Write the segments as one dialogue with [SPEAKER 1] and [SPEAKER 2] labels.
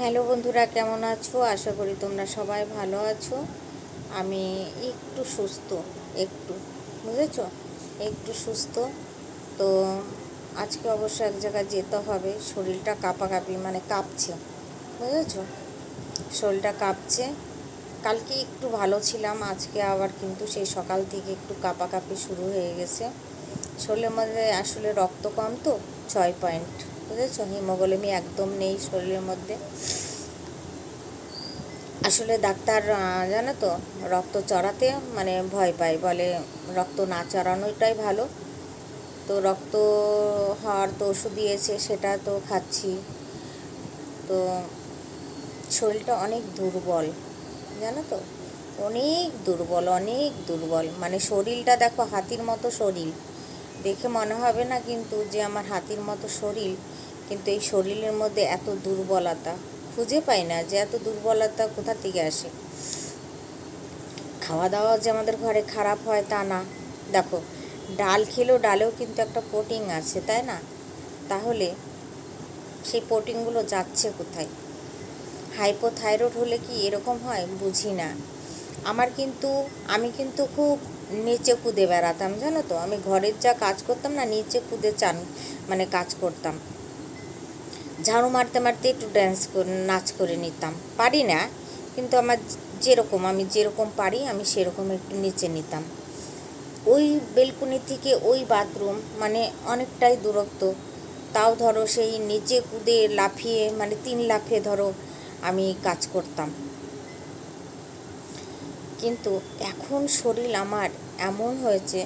[SPEAKER 1] Hello বন্ধুরা, কেমন আছো? আশা করি তোমরা সবাই ভালো আছো। আমি একটু সুস্থ, একটু, বুঝেছ? একটু সুস্থ। তো আজকে অবশ্য এক জায়গায় যেতে হবে, শরীরটা কাঁপাকাঁপি মানে কাঁপছে, বুঝেছ? শরীরটা কাঁপছে। কালকে একটু ভালো ছিলাম, আজকে আবার কিন্তু সেই সকাল থেকে একটু কাঁপাকাঁপি শুরু হয়ে গেছে। শরীরের মধ্যে আসলে রক্ত কম তো, ছয় পয়েন্ট। বুঝেছ হিমোগ্লোমি একদম নেই শরীরের মধ্যে। আসলে ডাক্তার জানো তো, রক্ত চড়াতে মানে ভয় পায়, বলে রক্ত না চড়ানোটাই ভালো। তো রক্ত হওয়ার তো ওষুধ দিয়েছে, সেটা তো খাচ্ছি। তো শরীরটা অনেক দুর্বল, জানো তো, অনেক দুর্বল অনেক দুর্বল। মানে শরীরটা দেখো, হাতির মতো শরীর। দেখে মনে হবে না কিন্তু যে আমার হাতির মতো শরীর কিন্তু এই শরীরের মধ্যে এত দুর্বলতা খুঁজে পাই না যে এত দুর্বলতা কোথা থেকে আসে। খাওয়া দাওয়া যে আমাদের ঘরে খারাপ হয় তা না। দেখো, ডাল খেলেও ডালেও কিন্তু একটা প্রোটিন আছে, তাই না? তাহলে সেই প্রোটিনগুলো যাচ্ছে কোথায়? হাইপোথাইরয়েড হলে কি এরকম হয়? বুঝি না। আমার কিন্তু, আমি কিন্তু খুব নিচে কুদে বেড়াতাম, জানো তো? আমি ঘরের যা কাজ করতাম না, নিচে কুদে চান মানে কাজ করতাম। ঝাড়ু মারতে মারতে একটু ড্যান্স নাচ করে নিতাম। পারি না, কিন্তু আমার যেরকম, আমি যেরকম পারি, আমি সেরকম একটু নিচে নিতাম। ওই বেলকুনি থেকে ওই বাথরুম মানে অনেকটাই দূরত্ব। তাও ধরো সেই নিচে কুদে লাফিয়ে মানে তিন লাফে ধরো আমি কাজ করতাম। কিন্তু এখন শরীর আমার এমন হয়েছে,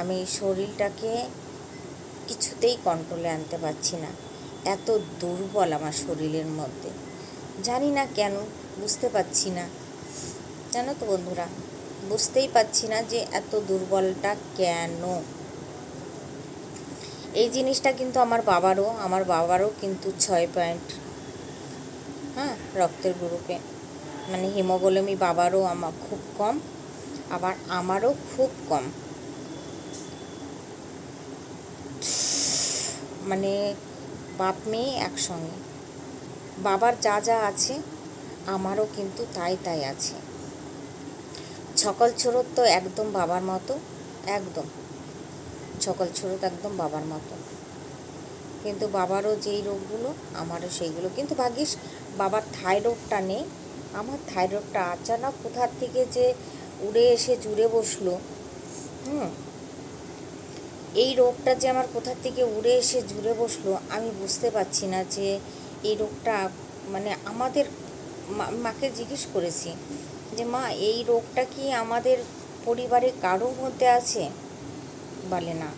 [SPEAKER 1] আমি শরীরটাকে কিছুতেই কন্ট্রোলে আনতে পারছি না। এত দুর্বল আমার শরীরের মধ্যে। জানি না কেন, বুঝতে পারছি না। জানো তো বন্ধুরা, বুঝতেই পারছি না যে এত দুর্বলটা কেন? এই জিনিসটা কিন্তু আমার বাবারও আমার বাবারও কিন্তু ছয় পয়েন্ট হ্যাঁ রক্তের গ্রুপে। মানে হিমোগ্লোমি বাবারও আমার খুব কম, আবার আমারও খুব কম। মানে বাপ মেয়ে একসঙ্গে। বাবার যা যা আছে, আমারও কিন্তু তাই তাই আছে। ছকল ছোড়ত তো একদম বাবার মতো, একদম। ছকল ছোড়ত একদম বাবার মতো। কিন্তু বাবারও যেই রোগগুলো, আমারও সেইগুলো। কিন্তু ভাগ্যিস, বাবার থাইরয়েডটা নেই। আমার থাইরয়েডটা আচানক কোথার থেকে যে উড়ে এসে জুড়ে বসল, হুম এই রোগটা যে আমার কোথা থেকে উড়ে এসে জুড়ে বসল, আমি বুঝতে পারছি না যে এই রোগটা মানে আমাদের মাকে জিজ্ঞেস করেছি যে, মা, এই রোগটা কি আমাদের পরিবারে কারোর মধ্যে আছে? বলে না।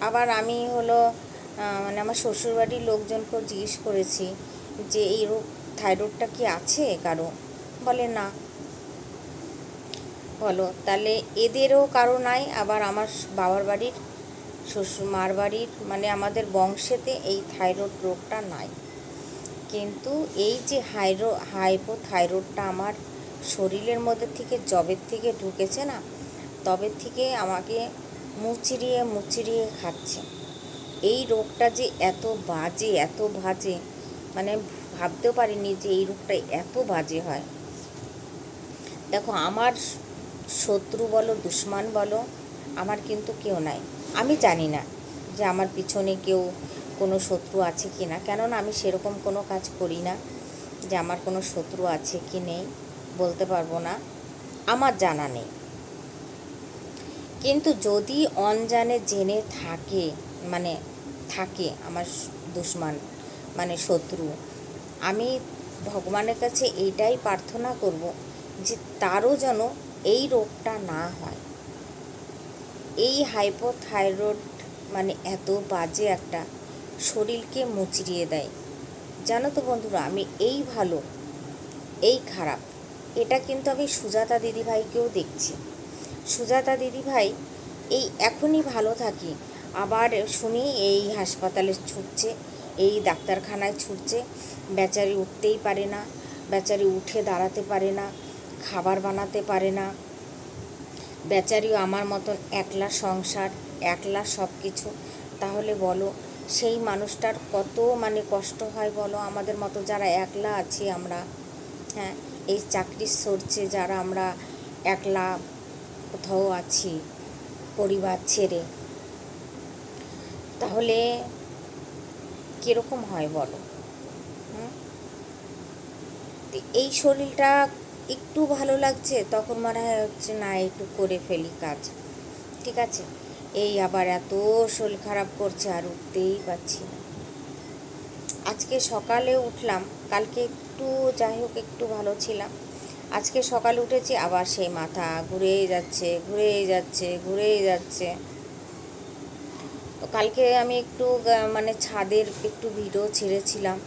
[SPEAKER 1] আবার আমি হলো মানে আমার শ্বশুরবাড়ির লোকজনকেও জিজ্ঞেস করেছি যে, এই রোগ, থাইরয়েডটা কি আছে কারও? বলে, না। বলো, তাহলে এদেরও কারও নাই, আবার আমার বাবার বাড়ির শ্বশুর মার বাড়ির মানে আমাদের বংশেতে এই থাইরয়েড রোগটা নাই। কিন্তু এই যে হাইরো হাইপো থাইরয়েডটা আমার শরীরের মধ্যে থেকে জবের থেকে ঢুকেছে না, তবে থেকে আমাকে মুচড়িয়ে মুচড়িয়ে খাচ্ছে। এই রোগটা যে এত বাজে এত বাজে মানে ভাবতেও পারিনি যে এই রোগটা এত বাজে হয়। দেখো, আমার শত্রু বলো, দুশ্মন বলো, আমার কিন্তু কেউ নাই। আমি জানি না যে আমার পিছনে কেউ কোনো শত্রু আছে কি না। কেননা আমি সেরকম কোনো কাজ করি না যে আমার কোনো শত্রু আছে কি নেই, বলতে পারব না। আমার জানা নেই। কিন্তু যদি অনজানে জেনে থাকে মানে থাকে আমার দুশ্মন মানে শত্রু, আমি ভগবানের কাছে এইটাই প্রার্থনা করব যে তারও যেন এই রোগটা না হয়। এই হাইপোথাইরয়েড মানে এত বাজে একটা শরীরকে মুচড়িয়ে দেয়। জানো তো বন্ধুরা, আমি এই ভালো, এই খারাপ, এটা কিন্তু আমি সুজাতা দিদিভাইকেও দেখছি। সুজাতা দিদিভাই এই এখনই ভালো থাকি, আবার শুনি এই হাসপাতালে ছুটছে, এই ডাক্তারখানায় ছুটছে, বেচারি উঠতেই পারে না, বেচারি উঠে দাঁড়াতে পারে না, খাবার বানাতে পারে না বেচারিও আমার মতন একলা সংসার, একলা সব কিছু তাহলে বলো, সেই মানুষটার কত মানে কষ্ট হয় বলো? আমাদের মতো যারা একলা আছি আমরা হ্যাঁ এই চাকরির সরছে যারা আমরা একলা কোথাও আছি, পরিবার ছেড়ে, তাহলে কীরকম হয় বলো? এই শরীরটা একটু ভালো লাগছে, তখন মনে হয় হচ্ছে না, একটু করে ফেলি কাজ। ঠিক আছে? এই আবার এত শরীর খারাপ করছে, আর উঠতেই পারছি না। আজকে সকালে উঠলাম, কালকে একটু যাই হোক, একটু ভালো ছিলাম। আজকে সকালে উঠেছি, আবার সেই মাথা ঘুরেই যাচ্ছে ঘুরেই যাচ্ছে ঘুরেই যাচ্ছে। তো কালকে আমি একটু মানে ছাদের একটু ভিডিও ছেড়েছিলাম।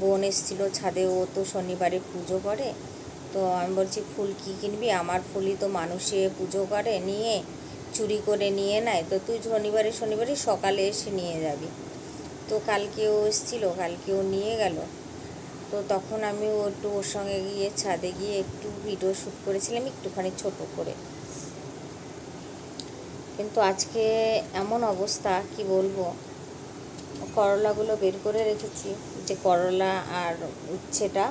[SPEAKER 1] বোন এসেছিল ছাদে, ও তো শনিবারে পুজো করে। তো আমি বলছি, ফুল কী কিনবি? আমার ফুলই তো মানুষে পুজো করে, নিয়ে, চুরি করে নিয়ে নেয়। তো তুই শনিবারে শনিবারে সকালে এসে নিয়ে যাবি। তো কালকে ও এসেছিল কালকে ও নিয়ে গেল। তো তখন আমি ও একটু ওর সঙ্গে গিয়ে ছাদে গিয়ে একটু ভিডিও শ্যুট করেছিলাম, একটুখানি ছোট করে। কিন্তু আজকে এমন অবস্থা, কি বলব? করলাগুলো বের করে রেখেছি যে করলা আর উচ্ছেটা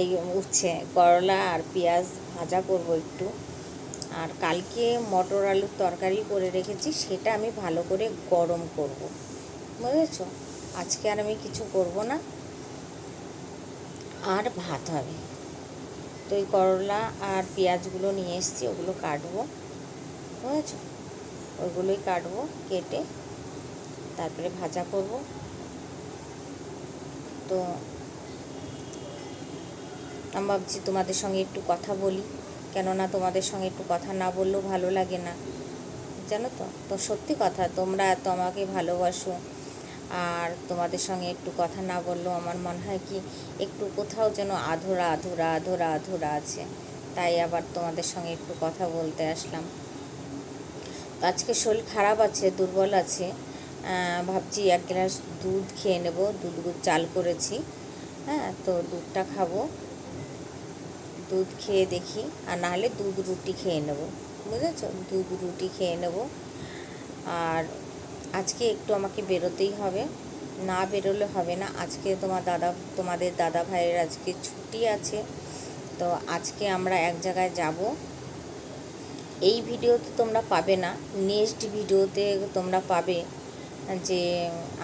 [SPEAKER 1] এই উচ্ছে, করলা আর পেঁয়াজ ভাজা করব একটু। আর কালকে মটর আলুর তরকারি করে রেখেছি, সেটা আমি ভালো করে গরম করব। বুঝেছ? আজকে আর আমি কিছু করব না। আর ভাত হবে। তো এই করলা আর পেঁয়াজগুলো নিয়ে এসেছি, ওগুলো কাটবো। বুঝেছ? ওইগুলোই কাটবো, কেটে তারপরে ভাজা করব। তো আমি ভাবছি তোমাদের সঙ্গে একটু কথা বলি। কেননা তোমাদের সঙ্গে একটু কথা না বললেও ভালো লাগে না। জানো তো? তো সত্যি কথা, তোমরা এত আমাকে ভালোবাসো। আর তোমাদের সঙ্গে একটু কথা না বললেও আমার মনে হয় কি, একটু কোথাও যেন আধুরা আধুরা আধুরা আধুরা আছে। তাই আবার তোমাদের সঙ্গে একটু কথা বলতে আসলাম। তো আজকে শরীর খারাপ আছে, দুর্বল আছে। ভাবছি এক গ্লাস দুধ খেয়ে নেব। দুধ চাল করেছি। হ্যাঁ তো দুধটা খাব। দুধ খেয়ে দেখি, আর নাহলে দুধ রুটি খেয়ে নেব। বুঝেছ? দুধ রুটি খেয়ে নেব। আর আজকে একটু আমাকে বেরোতেই হবে। না বেরোলে হবে না। আজকে তোমার দাদা, তোমাদের দাদা ভাইয়ের আজকে ছুটি আছে। তো আজকে আমরা এক জায়গায় যাব। এই ভিডিওতে তোমরা পাবে না। নেক্সট ভিডিওতে তোমরা পাবে যে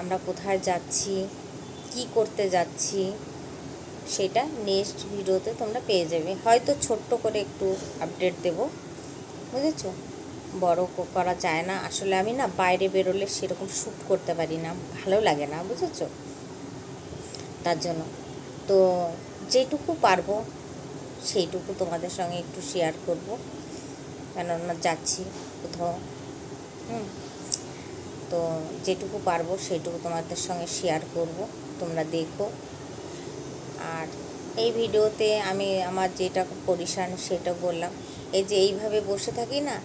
[SPEAKER 1] আমরা কোথায় যাচ্ছি, কি করতে যাচ্ছি। সেটা নেক্সট ভিডিওতে তোমরা পেয়ে যাবে। হয়তো ছোট্ট করে একটু আপডেট দেব। বুঝেছ? বড় করা যায় না। আসলে আমি না বাইরে বেরোলে সেরকম শ্যুট করতে পারি না। ভালো লাগে না, বুঝেছ? তার জন্য। তো যেটুকু পারব, সেইটুকু তোমাদের সঙ্গে একটু শেয়ার করব। কেননা যাচ্ছি কোথাও। হুম। তো যেটুকু পারব, সেইটুকু তোমাদের সঙ্গে শেয়ার করব। তোমরা দেখো। আর এই ভিডিওতে আমি আমার যেটা পরিশান সেটা বললাম। এই যে এইভাবে বসে থাকি না,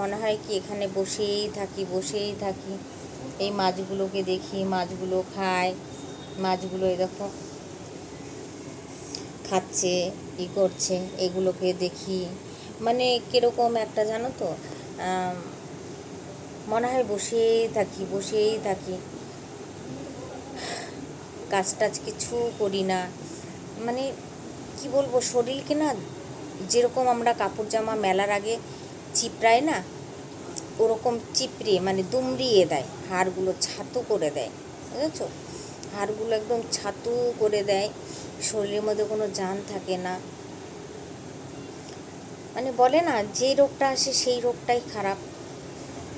[SPEAKER 1] মনে হয় কি এখানে বসেই থাকি বসেই থাকি। এই মাছগুলোকে দেখি, মাছগুলো খায়, মাছগুলো দেখো খাচ্ছে, ই করছে, এগুলোকে দেখি। মানে কীরকম একটা জানো তো মনে হয় বসেই থাকি বসেই থাকি। কাজ টাজ কিছু করি না। মানে কি বলব, শরীরকে না যেরকম আমরা কাপড় জামা মেলার আগে চিপড়ায় না, ওরকম চিপড়িয়ে মানে দুমড়িয়ে দেয়, হাড়গুলো ছাতু করে দেয়, বুঝেছ? হাড়গুলো একদম ছাতু করে দেয়, শরীরের মধ্যে কোনো জান থাকে না। মানে বলে না, যে রোগটা আসে সেই রোগটাই খারাপ।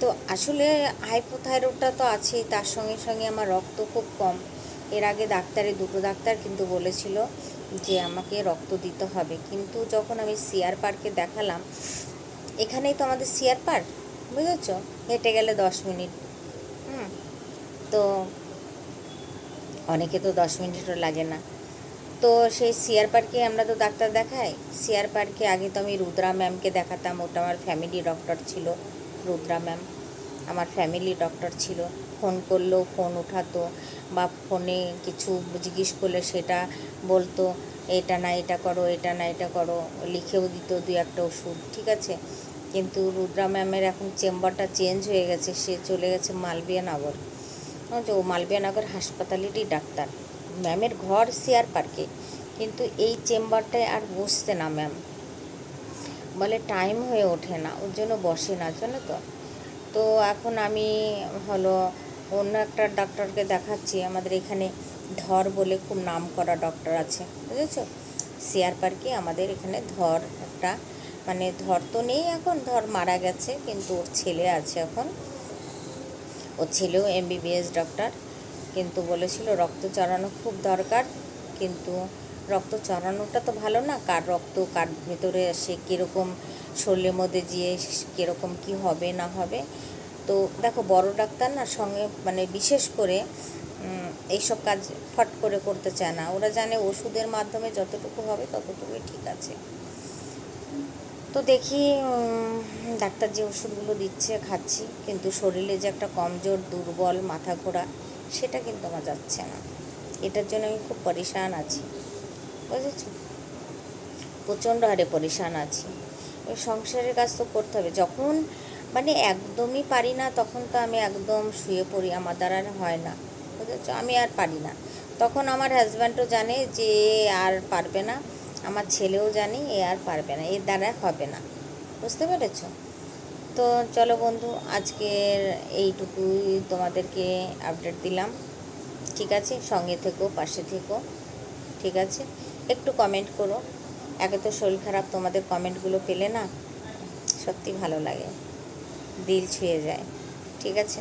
[SPEAKER 1] তো আসলে হাইপোথাইরয়েডটা তো আছেই, তার সঙ্গে সঙ্গে আমার রক্ত খুব কম। এর আগে ডাক্তারে, দুটো ডাক্তার কিন্তু বলেছিল যে আমাকে রক্ত দিতে হবে। কিন্তু যখন আমি সিয়ার পার্কে দেখালাম, এখানেই তো আমাদের সিয়ার পার্ক, বুঝেছ? হেঁটে গেলে দশ মিনিট। হুম। তো অনেকে তো দশ মিনিটও লাগে না। তো সেই সিয়ার পার্কে আমরা তো ডাক্তার দেখাই। সিয়ার পার্কে আগে তো আমি রুদ্রা ম্যামকে দেখাতাম, ওটা আমার ফ্যামিলি ডক্টর ছিল, রুদ্রা ম্যাম। আমার ফ্যামিলি ডক্টর ছিল। ফোন করলেও ফোন উঠাতো। বা ফোনে কিছু জিজ্ঞেস করলে সেটা বলতো, এটা না, এটা করো, এটা না, এটা করো। লিখেও দিত দুই একটা ওষুধ, ঠিক আছে? কিন্তু রুদ্রা ম্যামের এখন চেম্বারটা চেঞ্জ হয়ে গেছে, সে চলে গেছে মালবিয়া নগর। যে ও মালবিয়ানগর হাসপাতালেরই ডাক্তার। ম্যামের ঘর সিআর পার্কে। কিন্তু এই চেম্বারটায় আর বসতে না ম্যাম। বলে টাইম হয়ে ওঠে না, ওর জন্য বসে না, জানো তো? তো এখন আমি হলো অন্য একটা ডাক্তারকে দেখাচ্ছি, আমাদের এখানে ধর বলে খুব নাম করা ডক্টর আছে, বুঝেছ? সিআর পার্কে আমাদের এখানে ধর একটা মানে ধর তো নেই এখন, ধর মারা গেছে, কিন্তু ওর ছেলে আছে এখন। ওর ছেলেও এমবিবিএস ডক্টর কিন্তু বলেছিল রক্ত চড়ানো খুব দরকার, কিন্তু রক্ত চড়ানোটা তো ভালো না, কার রক্ত, কার ভেতরে আসে কীরকম শরীরের মধ্যে গিয়ে কীরকম কি হবে, না হবে তো দেখো বড় ডাক্তার না সঙ্গে মানে বিশেষ করে এইসব কাজ ফট করে করতে চায় না। ওরা জানে ওষুধের মাধ্যমে যতটুকু হবে ততটুকুই ঠিক আছে। তো দেখি ডাক্তার যে ওষুধগুলো দিচ্ছে, খাচ্ছি। কিন্তু শরীরে যে একটা কমজোর, দুর্বল, মাথা ঘোরা, সেটা কিন্তু আমার যাচ্ছে না। এটার জন্য আমি খুব পরিশান আছি। বুঝেছ? প্রচণ্ড হারে পরিশান আছি। সংসারের কাজ তো করতে হবে। যখন মানে একদমই পারি না, তখন তো আমি একদম শুয়ে পড়ি, আমার দ্বারা আর হয় না। বুঝেছ? আমি আর পারি না। তখন আমার হাজব্যান্ডও জানে যে আর পারবে না, আমার ছেলেও জানে এ আর পারবে না, এর দ্বারা হবে না। বুঝতে পেরেছ? তো চলো বন্ধু, আজকের এইটুকুই তোমাদেরকে আপডেট দিলাম। ঠিক আছে? সঙ্গে থেকো, পাশে থেকো। ঠিক আছে? একটু কমেন্ট করো। একে তো শরীর খারাপ, তোমাদের কমেন্টগুলো পেলে না? সত্যি ভালো লাগে। দিল ছুঁয়ে যায়। ঠিক আছে?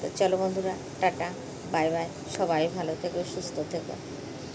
[SPEAKER 1] তো চলো বন্ধুরা, টাটা, বাই বাই, সবাই ভালো থেকো, সুস্থ থেকো।